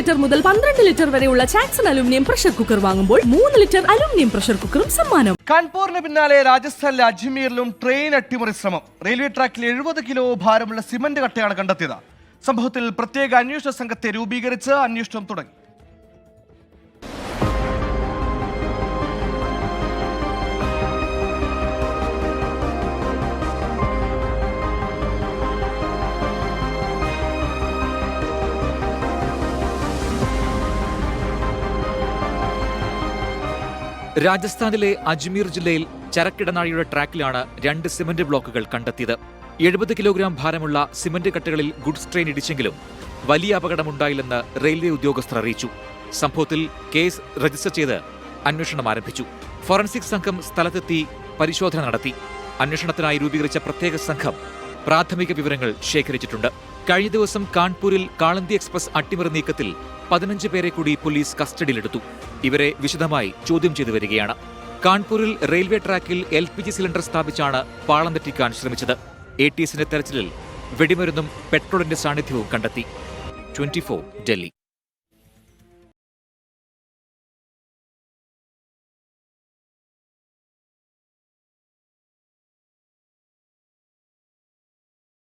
Litre മുതൽ പന്ത്രണ്ട് litre വരെയുള്ള ചാക്സൺ അലുമിനിയം പ്രഷർ കുക്കർ വാങ്ങുമ്പോൾ മൂന്ന് ലിറ്റർ അലുമിനിയം പ്രഷർ കുക്കറും സമ്മാനം. കാൺപൂരിന് പിന്നാലെ രാജസ്ഥാനിലെ അജ്മീറിലും ട്രെയിൻ അട്ടിമറി ശ്രമം. റെയിൽവേ ട്രാക്കിൽ എഴുപത് കിലോ ഭാരമുള്ള സിമന്റ് കട്ടയാണ് കണ്ടെത്തിയത്. സംഭവത്തിൽ പ്രത്യേക അന്വേഷണ സംഘത്തെ രൂപീകരിച്ച് അന്വേഷണം തുടങ്ങി. രാജസ്ഥാനിലെ അജ്മീർ ജില്ലയിൽ ചരക്കിടനാഴിയുടെ ട്രാക്കിലാണ് രണ്ട് സിമന്റ് ബ്ലോക്കുകൾ കണ്ടെത്തിയത്. എഴുപത് കിലോഗ്രാം ഭാരമുള്ള സിമന്റ് കട്ടകളിൽ ഗുഡ്സ് ട്രെയിൻ ഇടിച്ചെങ്കിലും വലിയ അപകടമുണ്ടായില്ലെന്ന് റെയിൽവേ ഉദ്യോഗസ്ഥർ അറിയിച്ചു. സംഭവത്തിൽ കേസ് രജിസ്റ്റർ ചെയ്ത് അന്വേഷണം ആരംഭിച്ചു. ഫോറൻസിക് സംഘം സ്ഥലത്തെത്തി പരിശോധന നടത്തി. അന്വേഷണത്തിനായി രൂപീകരിച്ച പ്രത്യേക സംഘം പ്രാഥമിക വിവരങ്ങൾ ശേഖരിച്ചിട്ടുണ്ട്. കഴിഞ്ഞ ദിവസം കാൺപൂരിൽ കാളന്തി എക്സ്പ്രസ് അട്ടിമറി നീക്കത്തിൽ പതിനഞ്ച് പേരെ കൂടി പോലീസ് കസ്റ്റഡിയിലെടുത്തു. ഇവരെ വിശദമായി ചോദ്യം ചെയ്തു വരികയാണ്. കാൺപൂരിൽ റെയിൽവേ ട്രാക്കിൽ എൽ പി ജി സിലിണ്ടർ സ്ഥാപിച്ചാണ് പാളം തെറ്റിക്കാൻ ശ്രമിച്ചത്. എ ടി എസിന്റെ തെരച്ചിലിൽ വെടിമരുന്നും പെട്രോളിന്റെ സാന്നിധ്യവും കണ്ടെത്തി. ട്വന്റി ഡൽഹി.